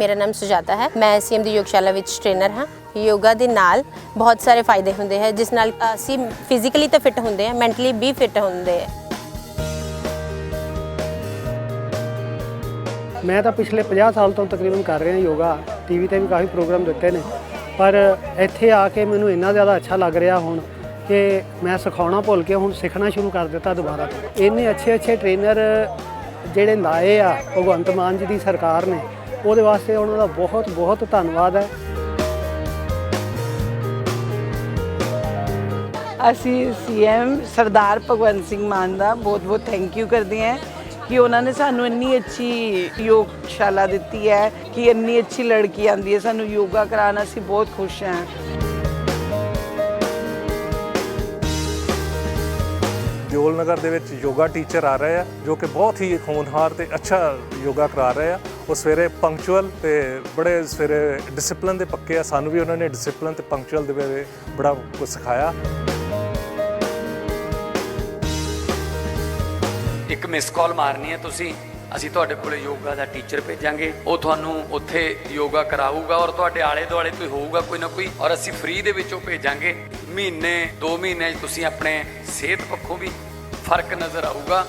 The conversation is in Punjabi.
ਮੇਰਾ ਨਾਮ ਸੁਜਾਤਾ ਹੈ। ਮੈਂ ਸੀਐਮ ਦੀ ਯੋਗਸ਼ਾਲਾ ਵਿੱਚ ਟ੍ਰੇਨਰ ਹਾਂ। ਯੋਗਾ ਦੇ ਨਾਲ ਬਹੁਤ ਸਾਰੇ ਫਾਇਦੇ ਹੁੰਦੇ ਹੈ, ਜਿਸ ਨਾਲ ਅਸੀਂ ਫਿਜ਼ੀਕਲੀ ਤਾਂ ਫਿਟ ਹੁੰਦੇ ਹਾਂ ਮੈਂਟਲੀ ਵੀ ਫਿਟ ਹੁੰਦੇ ਹਾਂ। ਮੈਂ ਤਾਂ ਪਿਛਲੇ 50 ਸਾਲ ਤੋਂ ਤਕਰੀਬਨ ਕਰ ਰਿਹਾ ਯੋਗਾ। ਟੀਵੀ ਤੇ ਵੀ ਕਾਫੀ ਪ੍ਰੋਗਰਾਮ ਦਿੱਤੇ ਨੇ। ਪਰ ਇੱਥੇ ਆ ਕੇ ਮੈਨੂੰ ਇੰਨਾ ਜ਼ਿਆਦਾ ਅੱਛਾ ਲੱਗ ਰਿਹਾ ਹੁਣ ਕਿ ਮੈਂ ਸਿਖਾਉਣਾ ਭੁੱਲ ਕੇ ਹੁਣ ਸਿੱਖਣਾ ਸ਼ੁਰੂ ਕਰ ਦਿੱਤਾ ਦੁਬਾਰਾ ਇੰਨੇ ਅੱਛੇ ਅੱਛੇ ਟ੍ਰੇਨਰ ਜਿਹੜੇ ਲਾਏ ਆ ਭਗਵੰਤ ਮਾਨ ਜੀ ਦੀ ਸਰਕਾਰ ਨੇ ਉਹਦੇ ਵਾਸਤੇ ਉਹਨਾਂ ਦਾ ਬਹੁਤ ਬਹੁਤ ਧੰਨਵਾਦ ਹੈ। ਅਸੀਂ ਸੀਐਮ ਸਰਦਾਰ ਭਗਵੰਤ ਸਿੰਘ ਮਾਨ ਦਾ ਬਹੁਤ ਬਹੁਤ ਥੈਂਕ ਯੂ ਕਰਦੇ ਹਾਂ ਕਿ ਉਹਨਾਂ ਨੇ ਸਾਨੂੰ ਇੰਨੀ ਅੱਛੀ ਯੋਗਸ਼ਾਲਾ ਦਿੱਤੀ ਹੈ ਕਿ ਇੰਨੀ ਅੱਛੀ ਲੜਕੀ ਆਂਦੀ ਹੈ ਸਾਨੂੰ ਯੋਗਾ ਕਰਾਉਣ ਅਸੀਂ ਬਹੁਤ ਖੁਸ਼ ਹਾਂ। ਦਿਓਲ ਨਗਰ ਦੇ ਵਿੱਚ ਯੋਗਾ ਟੀਚਰ ਆ ਰਹੇ ਆ ਜੋ ਕਿ ਬਹੁਤ ਹੀ ਹੋਣਹਾਰ ਤੇ ਅੱਛਾ ਯੋਗਾ ਕਰਾ ਰਹੇ ਆ। ਉਹ ਸਵੇਰੇ ਪੰਕਚੁਅਲ ਤੇ ਬੜੇ ਸਵੇਰੇ ਡਿਸਪਲਿਨ ਦੇ ਪੱਕੇ ਆ। ਸਾਨੂੰ ਵੀ ਉਹਨਾਂ ਨੇ ਡਿਸਪਲਿਨ ਤੇ ਪੰਕਚੁਅਲ ਦੇ ਵੇ ਬੜਾ ਕੁਝ ਸਿਖਾਇਆ। ਇੱਕ ਮਿਸ ਕਾਲ ਮਾਰਨੀ ਹੈ ਤੁਸੀਂ। ਅਸੀਂ ਤੁਹਾਡੇ ਕੋਲੇ ਯੋਗਾ ਦਾ ਟੀਚਰ ਭੇਜਾਂਗੇ। ਉਹ ਤੁਹਾਨੂੰ ਉੱਥੇ ਯੋਗਾ ਕਰਾਊਗਾ ਔਰ ਤੁਹਾਡੇ ਆਲੇ ਦੁਆਲੇ ਕੋਈ ਹੋਊਗਾ ਕੋਈ ਨਾ ਕੋਈ ਔਰ ਅਸੀਂ ਫ੍ਰੀ ਦੇ ਵਿੱਚ ਉਹ ਭੇਜਾਂਗੇ। ਮਹੀਨੇ 2 ਮਹੀਨੇ ਤੁਸੀਂ ਆਪਣੇ ਸਿਹਤ ਪੱਖੋਂ ਵੀ ਫ਼ਰਕ ਨਜ਼ਰ ਆਊਗਾ।